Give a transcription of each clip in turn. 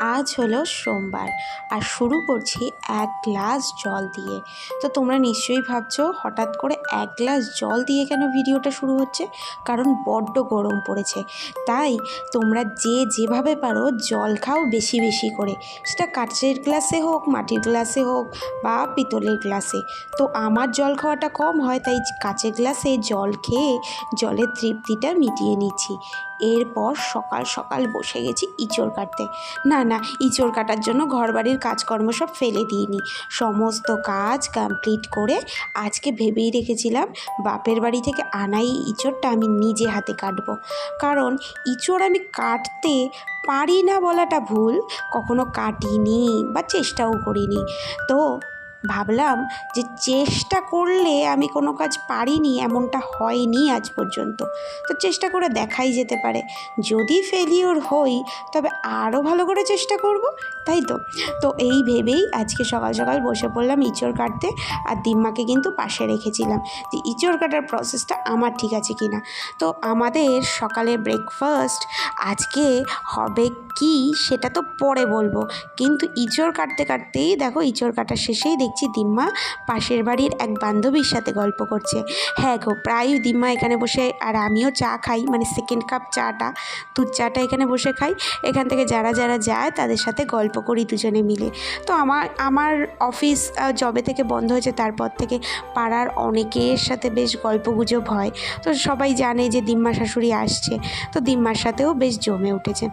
আজ হলো সোমবার, আর শুরু করছি এক গ্লাস জল দিয়ে। তো তোমরা নিশ্চয়ই ভাবছ, হঠাৎ করে এক গ্লাস জল দিয়ে কেন ভিডিওটা শুরু হচ্ছে? কারণ বড্ড গরম পড়েছে। তাই তোমরা যে যেভাবে পারো জল খাও বেশি বেশি করে। সেটা কাচের গ্লাসে হোক, মাটির গ্লাসে হোক, বা পিতলের গ্লাসে। তো আমার জল খাওয়াটা কম হয়, তাই কাচের গ্লাসে জল খেয়ে জলের তৃপ্তিটা মিটিয়ে নিচ্ছি। এরপর সকাল সকাল বসে গেছি ইঁচড় কাটতে। না না, ইঁচড় কাটার জন্য ঘরবাড়ির কাজকর্ম সব ফেলে দিইনি। সমস্ত কাজ কমপ্লিট করে আজকে ভেবেই রেখেছিলাম বাপের বাড়ি থেকে আনাই ইঁচড়টা আমি নিজে হাতে কাটবো। কারণ ইঁচড় আমি কাটতে পারি না বলাটা ভুল, কখনো কাটিনি বা চেষ্টাও করিনি। তো ভাবলাম যে চেষ্টা করলে আমি কোনো কাজ পারিনি, এমনটা হয়নি আজ পর্যন্ত। তো চেষ্টা করে দেখাই যেতে পারে। যদি ফেলিওর হই, তবে আরও ভালো করে চেষ্টা করব, তাই তো? তো এই ভেবেই আজকে সকাল সকাল বসে পড়লাম ইঁচড় কাটতে আর দিম্মাকে কিন্তু পাশে রেখেছিলাম যে ইঁচড় কাটার প্রসেসটা আমার ঠিক আছে কি না তো আমাদের সকালে ব্রেকফাস্ট আজকে হবে কি সেটা তো পরে বলব। কিন্তু ইঁচড় কাটতে কাটতেই দেখো, ইঁচড় কাটার শেষেই দেখছি দিম্মা পাশের বাড়ির এক বান্ধবীর সাথে গল্প করছে। হ্যাঁ গো, প্রায়ই দিম্মা এখানে বসে, আর আমিও চা খাই মানে সেকেন্ড কাপ চাটা, দুধ চাটা এখানে বসে খাই। এখান থেকে যারা যারা যায়, তাদের সাথে গল্প করি দুজনে মিলে। তো আমার আমার অফিস যবে থেকে বন্ধ হয়েছে, তারপর থেকে পাড়ার অনেকের সাথে বেশ গল্প গুজব হয়। তো সবাই জানে যে দিম্মা শাশুড়ি আসছে, তো দিম্মার সাথেও বেশ জমে উঠেছে।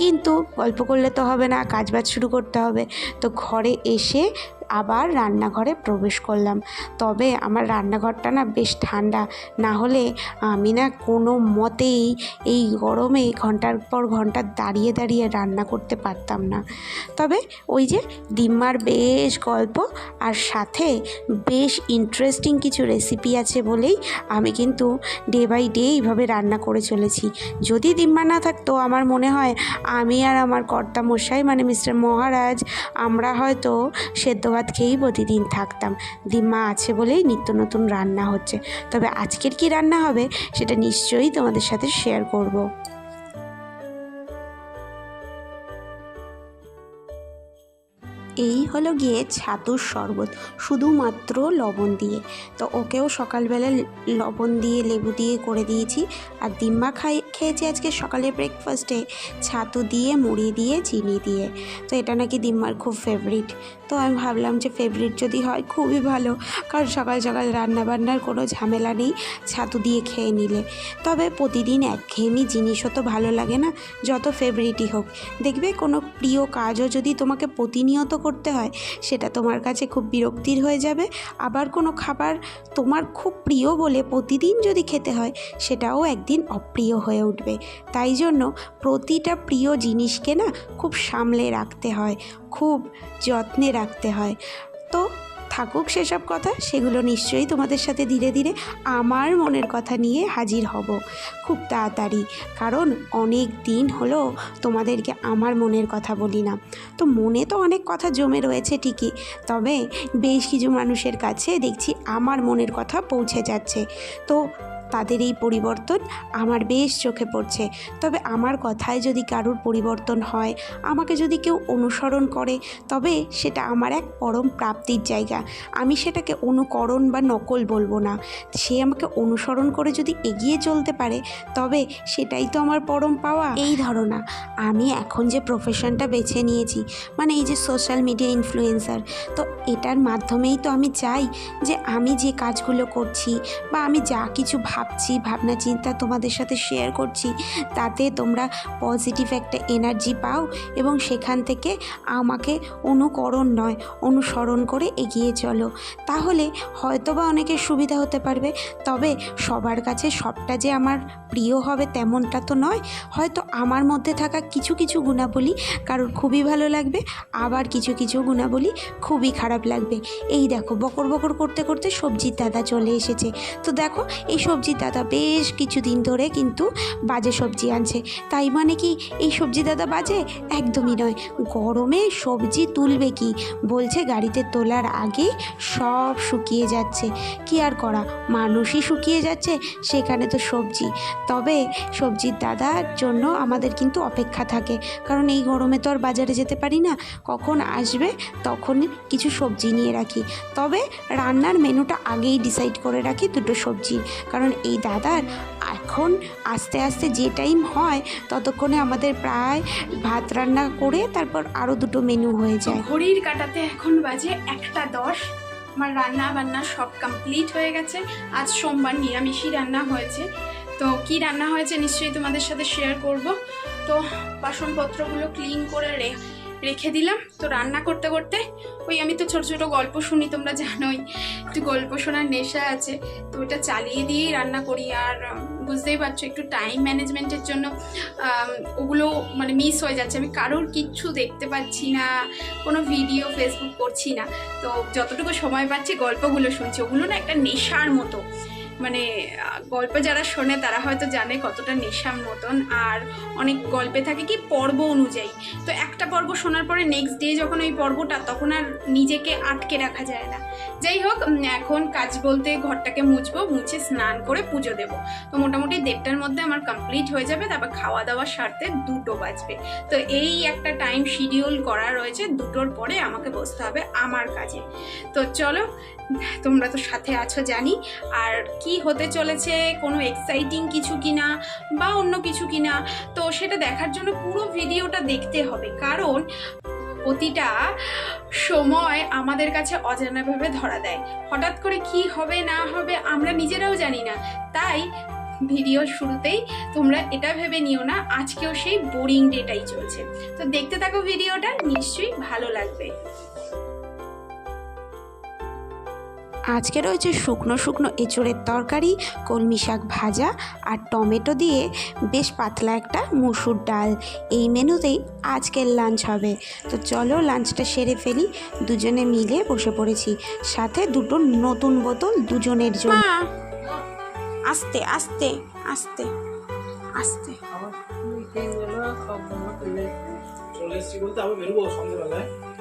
কিন্তু গল্প করলে তো হবে না, কাজবাজ শুরু করতে হবে। তো ঘরে এসে আবার রান্নাঘরে প্রবেশ করলাম। তবে আমার রান্নাঘরটা না বেশ ঠান্ডা। না হলে আমি না কোনো মতেই এই গরমে ঘণ্টার পর ঘণ্টা দাঁড়িয়ে দাঁড়িয়ে রান্না করতে পারতাম না। তবে ওই যে ডিম্মার বেশ গল্প আর সাথে বেশ ইন্টারেস্টিং কিছু রেসিপি আছে বলেই আমি কিন্তু ডে বাই ডে এইভাবে রান্না করে চলেছি। যদি দিম্মা না থাকতো আমার মনে হয় আমি আর আমার কর্তা মশাই মানে মিস্টার মহারাজ আমরা হয়তো সেদ্ধ খেয়েই প্রতিদিন থাকতাম দিম্মা আছে বলেই নিত্য নতুন রান্না হচ্ছে তবে আজকের কি রান্না হবে, সেটা নিশ্চয়ই তোমাদের সাথে শেয়ার করব। এই হলো গিয়ে ছাতুর শরবত, শুধুমাত্র লবণ দিয়ে। তো ওকেও সকালবেলা লবণ দিয়ে, লেবু দিয়ে করে দিয়েছি। আর ডিম্মা খাই, খেয়েছি আজকে সকালে ব্রেকফাস্টে ছাতু দিয়ে, মুড়ি দিয়ে, চিনি দিয়ে। তো এটা নাকি দিম্মার খুব ফেভারিট তো আমি ভাবলাম যে ফেভারিট যদি হয় খুবই ভালো, কারণ সকাল সকাল রান্নাবান্নার কোনো ঝামেলা নেই ছাতু দিয়ে খেয়ে নিলে। তবে প্রতিদিন একঘেয়েমি জিনিসও তো ভালো লাগে না, যত ফেভারিটই হোক। দেখবে কোনো প্রিয় কাজও যদি তোমাকে প্রতিনিয়ত করতে হয়, সেটা তোমার কাছে খুব বিরক্তির হয়ে যাবে। আবার কোনো খাবার তোমার খুব প্রিয় বলে প্রতিদিন যদি খেতে হয়, সেটাও একদিন অপ্রিয় হয়ে উঠবে। তাই জন্য প্রতিটা প্রিয় জিনিসকে না খুব সামলে রাখতে হয়, খুব যত্নে রাখতে হয়। তো থাকুক সেসব কথা, সেগুলো নিশ্চয়ই তোমাদের সাথে ধীরে ধীরে আমার মনের কথা নিয়ে হাজির হব। খুব তাড়াতাড়ি, কারণ অনেক দিন হলো তোমাদেরকে আমার মনের কথা বলি না। তো মনে তো অনেক কথা জমে রয়েছে ঠিকই, তবে বেশ কিছু মানুষের কাছে দেখছি আমার মনের কথা পৌঁছে যাচ্ছে। তো তাদের এই পরিবর্তন আমার বেশ চোখে পড়ছে। তবে আমার কথায় যদি কারুর পরিবর্তন হয়, আমাকে যদি কেউ অনুসরণ করে, তবে সেটা আমার এক পরম প্রাপ্তির জায়গা। আমি সেটাকে অনুকরণ বা নকল বলব না। সে আমাকে অনুসরণ করে যদি এগিয়ে চলতে পারে, তবে সেটাই তো আমার পরম পাওয়া। এই ধারণা, আমি এখন যে প্রফেশনটা বেছে নিয়েছি মানে এই যে সোশ্যাল মিডিয়া ইনফ্লুয়েন্সার তো এটার মাধ্যমেই তো আমি চাই যে আমি যে কাজগুলো করছি বা আমি যা কিছু ভাবছি, ভাবনা চিন্তা তোমাদের সাথে শেয়ার করছি। তাতে তোমরা পজিটিভ একটা এনার্জি পাও এবং সেখান থেকে আমাকে অনুকরণ নয়, অনুসরণ করে এগিয়ে চলো। তাহলে হয়তো বা অনেকের সুবিধা হতে পারবে, তবে সবার কাছে সবটা যে আমার প্রিয় হবে তেমনটা তো নয়। হয়তো আমার মধ্যে থাকা কিছু কিছু গুণাবলী কারোর খুবই ভালো লাগবে, আবার কিছু কিছু গুণাবলী খুবই খারাপ লাগবে। এই দেখো, বকর বকর করতে করতে সবজির দাদা চলে এসেছে। তো দেখো, এই সবজি সবজি দাদা বেশ কিছুদিন ধরে কিন্তু বাজে সবজি আনছে। তাই মানে কি এই সবজি দাদা বাজে? একদমই নয়। গরমে সবজি তুলবে কি? বলছে গাড়িতে তোলার আগেই সব শুকিয়ে যাচ্ছে। কি আর করা? মানুষই শুকিয়ে যাচ্ছে, সেখানে তো সবজি। তবে সবজির দাদার জন্য আমাদের কিন্তু অপেক্ষা থাকে। কারণ এই গরমে তো আর বাজারে যেতে পারি না। কখন আসবে তখন কিছু সবজি নিয়ে রাখি। তবে রান্নার মেনুটা আগেই ডিসাইড করে রাখি দুটো সবজি কারণ এই দাদার, এখন আস্তে আস্তে যে টাইম হয়, ততক্ষণে আমাদের প্রায় ভাত রান্না করে তারপর আরও দুটো মেনু হয়ে যায়। ঘড়ির কাটাতে এখন বাজে একটা দশ। আমার রান্না বান্না সব কমপ্লিট হয়ে গেছে। আজ সোমবার নিরামিষই রান্না হয়েছে। তো কি রান্না হয়েছে নিশ্চয়ই তোমাদের সাথে শেয়ার করব। তো বাসনপত্রগুলো ক্লিন করে রে- রেখে দিলাম। তো রান্না করতে করতে ওই আমি তো ছোট ছোট গল্প শুনি, তোমরা জানোই, একটু গল্প শোনার নেশা আছে। তো ওটা চালিয়ে দিয়েই রান্না করি আর বুঝতেই পারছ, একটু টাইম ম্যানেজমেন্টের জন্য ওগুলো মানে মিস হয়ে যাচ্ছে। আমি কারোর কিচ্ছু দেখতে পাচ্ছি না, কোনো ভিডিও ফেসবুক করছি না। তো যতটুকু সময় পাচ্ছি গল্পগুলো শুনছি, ওগুলো না একটা নেশার মতো। মানে গল্প যারা শোনে তারা হয়তো জানে কতটা নেশার মতন। আর অনেক গল্পে থাকে কি পর্ব অনুযায়ী। তো একটা পর্ব শোনার পরে নেক্সট ডে যখন ওই পর্বটা, তখন আর নিজেকে আটকে রাখা যায় না। যাই হোক এখন কাজ বলতে ঘরটাকে মুছবো, মুছে স্নান করে পুজো দেবো। তো মোটামুটি দেড়টার মধ্যে আমার কমপ্লিট হয়ে যাবে, তারপর খাওয়া দাওয়া সারতে দুটো বাজবে। তো এই একটা টাইম শিডিউল করা রয়েছে, দুটোর পরে আমাকে বসতে হবে আমার কাজে। তো চলো তোমরা তো সাথে আছো, জানি। আর কি হতে চলেছে, কোনো এক্সাইটিং কিছু কিনা বা অন্য কিছু কিনা, তো সেটা দেখার জন্য পুরো ভিডিওটা দেখতে হবে। কারণ প্রতিটা সময় আমাদের কাছে অজানাভাবে ধরা দেয়। হঠাৎ করে কি হবে, না হবে, আমরা নিজেরাও জানি না। তাই ভিডিওর শুরুতেই তোমরা এটা ভেবে নিও না, আজকেও সেই বোরিং ডেটাই চলছে। তো দেখতে থাকো ভিডিওটা, নিশ্চয়ই ভালো লাগবে। আজকে রয়েছে শুকনো শুকনো এঁচড়ের তরকারি কলমি শাক ভাজা আর টমেটো দিয়ে বেশ পাতলা একটা মুসুর ডাল। এই মেনুতেই আজকের লাঞ্চ হবে। তো চলো লাঞ্চটা সেরে ফেলি দুজনে মিলে বসে পড়েছি। সাথে দুটো নতুন বোতল দুজনের জন্য। আস্তে আস্তে আস্তে আস্তে। আমার মিটিংগুলো সম্পূর্ণ করে চলে এসেছি বলতে আমি বেরোবো সন্ধ্যাবেলায়।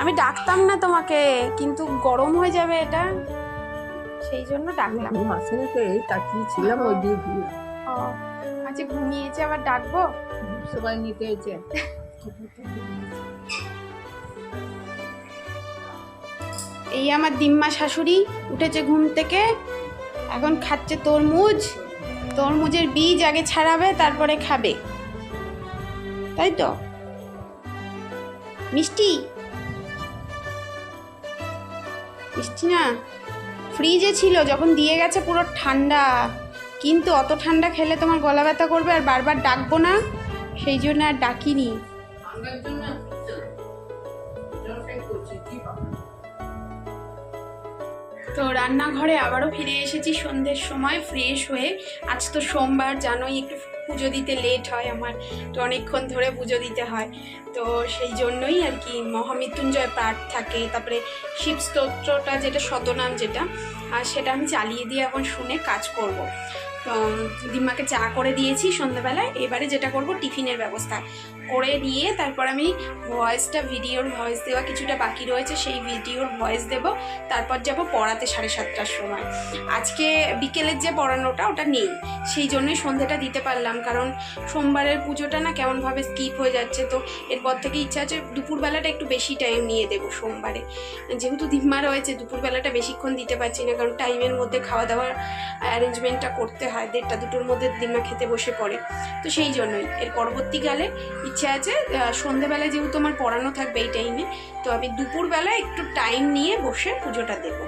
আমি ডাকতাম না তোমাকে কিন্তু গরম হয়ে যাবে এটা। সেই জন্য ডাকলাম। রেখে তাকিয়ে ছিলাম ওই দিয়ে দিয়ে ও আচ্ছা ঘুমিয়েছে আবার ডাকবো? সবাই নিতে হয়েছে এই আমার দিম্মা শাশুড়ি উঠেছে ঘুম থেকে এখন খাচ্ছে তরমুজ। তরমুজের বীজ আগে ছাড়াবে তারপরে খাবে। তাই তো? মিষ্টি? মিষ্টি না ফ্রিজে ছিল যখন দিয়ে গেছে পুরো ঠান্ডা। কিন্তু অত ঠান্ডা খেলে তোমার গলা ব্যথা করবে আর বারবার ডাকবো না সেই জন্য আর ডাকিনি। ঠান্ডার জন্য জলটাই করছি কি পাবো তো রান্নাঘরে আবারও ফিরে এসেছি সন্ধ্যের সময় ফ্রেশ হয়ে। আজ তো সোমবার জানোই একটু পুজো দিতে লেট হয় আমার, তো অনেকক্ষণ ধরে পুজো দিতে হয়। তো সেই জন্যই আর কি মহামৃত্যুঞ্জয় পাঠ থাকে, তারপরে শিব স্তোত্রটা যেটা শতনাম যেটা, আর সেটা আমি চালিয়ে দিয়ে এখন শুনে কাজ করব। তো দিম্মাকে চা করে দিয়েছি সন্ধ্যাবেলায়, এবারে যেটা করব টিফিনের ব্যবস্থা। করে নিয়ে তারপর আমি ভয়েসটা ভিডিওর ভয়েস দেওয়া কিছুটা বাকি রয়েছে, সেই ভিডিওর ভয়েস দেব। তারপর যাব পড়াতে সাড়ে সাতটার সময়। আজকে বিকেলের যে পড়ানোটা, ওটা নেই। সেই জন্যই সন্ধ্যেটা দিতে পারলাম, কারণ সোমবারের পুজোটা না কেমনভাবে স্কিপ হয়ে যাচ্ছে। তো এরপর থেকে ইচ্ছা আছে দুপুরবেলাটা একটু বেশি টাইম নিয়ে দেবো সোমবারে। যেহেতু দিম্মা রয়েছে, দুপুরবেলাটা বেশিক্ষণ দিতে পারছি না, কারণ টাইমের মধ্যে খাওয়া দাওয়ার অ্যারেঞ্জমেন্টটা করতে হয়। দেড়টা দুটোর মধ্যে দিম্মা খেতে বসে পড়ে। তো সেই জন্যই, এর পরবর্তীকালে ইচ্ছে আছে আহ, সন্ধেবেলায় যেহেতু আমার পড়ানো থাকবে এই টাইমে তো আমি দুপুরবেলা একটু টাইম নিয়ে বসে পুজোটা দেব।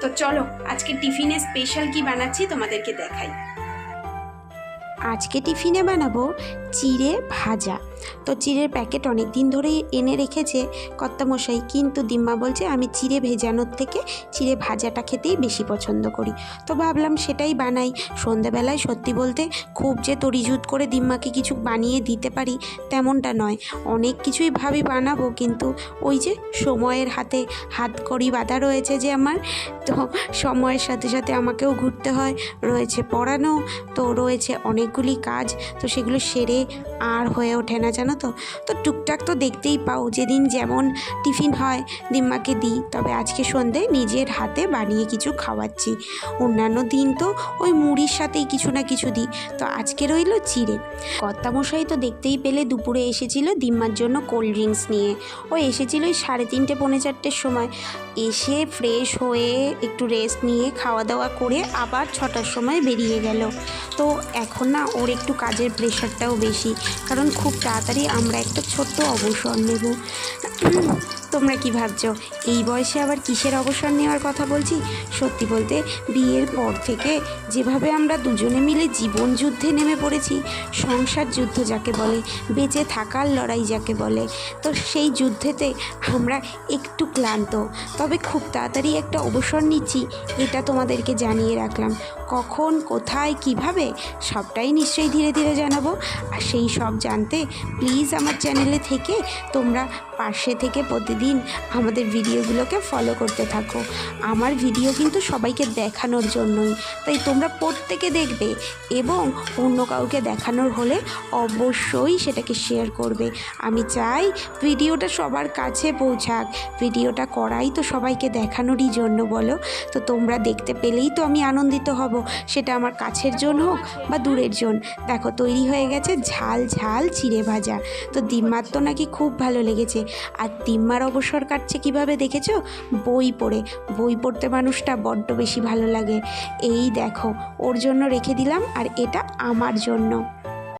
তো চলো আজকে টিফিনে স্পেশাল কি বানাচ্ছি তোমাদেরকে দেখাই। আজকে টিফিনে বানাবো চিড়ে ভাজা। তো চিড়ের প্যাকেট অনেক দিন ধরেই এনে রেখেছে কর্তামশাই। কিন্তু দিম্মা বলছে, আমি চিড়ে ভেজানোর থেকে চিড়ে ভাজাটা খেতেই বেশি পছন্দ করি। তো ভাবলাম সেটাই বানাই। সন্ধেবেলায় সত্যি বলতে খুব যে তরিজুত করে দিম্মাকে কিছু বানিয়ে দিতে পারি, তেমনটা নয়। অনেক কিছুই ভাবি বানাবো, কিন্তু ওই যে সময়ের হাতে হাত কড়ি বাঁধা রয়েছে যে আমার, তো সময়ের সাথে সাথে আমাকেও ঘুরতে হয়। রয়েছে পড়ানো, তো রয়েছে অনেকগুলি কাজ, তো সেগুলো সেরে আর হয়ে ওঠে না, জানো তো? তো টুকটাক তো দেখতেই পাও, যেদিন যেমন টিফিন হয়, দিম্মাকে দিই। তবে আজকে সন্ধে নিজের হাতে বানিয়ে কিছু খাওয়াচ্ছি। অন্যান্য দিন তো ওই মুড়ির সাথেই কিছু না কিছু দিই। তো আজকে রইল চিড়ে। কর্তামশাই তো দেখতেই পেলে দুপুরে এসেছিল দিম্মার জন্য কোল্ড ড্রিঙ্কস নিয়ে। ও এসেছিল ওই সাড়ে তিনটে, পৌনে চারটের সময়। এসে ফ্রেশ হয়ে একটু রেস্ট নিয়ে খাওয়া দাওয়া করে আবার ছটার সময় বেরিয়ে গেল। তো এখন না ওর একটু কাজের প্রেশারটাও বেশি। কারণ খুব তাড়াতাড়ি আমরা একটা ছোট্ট অবসর নেব। তোমরা কি ভাবছ? এই বয়সে আবার কিসের অবসর নেওয়ার কথা বলছি? সত্যি বলতে, বিয়ের পর থেকে যেভাবে আমরা দুজনে মিলে জীবন যুদ্ধে নেমে পড়েছি, সংসার যুদ্ধ যাকে বলে, বেঁচে থাকার লড়াই যাকে বলে, তো সেই যুদ্ধেতে আমরা একটু ক্লান্ত। তবে খুব তাড়াতাড়ি একটা অবসর নিচ্ছি, এটা তোমাদেরকে জানিয়ে রাখলাম। কখন, কোথায়, কীভাবে, সবটাই নিশ্চয়ই ধীরে ধীরে জানাব। আর সেই সব জানতে প্লিজ আমার চ্যানেলে থেকে তোমরা পাশে থেকে প্রতিদিন আমাদের ভিডিওগুলোকে ফলো করতে থাকো। আমার ভিডিও কিন্তু সবাইকে দেখানোর জন্যই। তাই তোমরা প্রত্যেকে দেখবে এবং অন্য কাউকে দেখানোর হলে অবশ্যই সেটাকে শেয়ার করবে। আমি চাই ভিডিওটা সবার কাছে পৌঁছাক। ভিডিওটা করাই তো সবাইকে দেখানোরই জন্য বলো। তো তোমরা দেখতে পেলেই তো আমি আনন্দিত হব। সেটা আমার কাছের জন হোক বা দূরের জন। দেখো তৈরি হয়ে গেছে ঝাল ঝাল চিড়ে ভাজা। তো দিম্মার তো নাকি খুব ভালো লেগেছে। আর দিম্মার অবসর কাটছে কীভাবে দেখেছ? বই পড়ে। বই পড়তে মানুষটা বড্ড বেশি ভালো লাগে। এই দেখো, ওর জন্য রেখে দিলাম আর এটা আমার জন্য।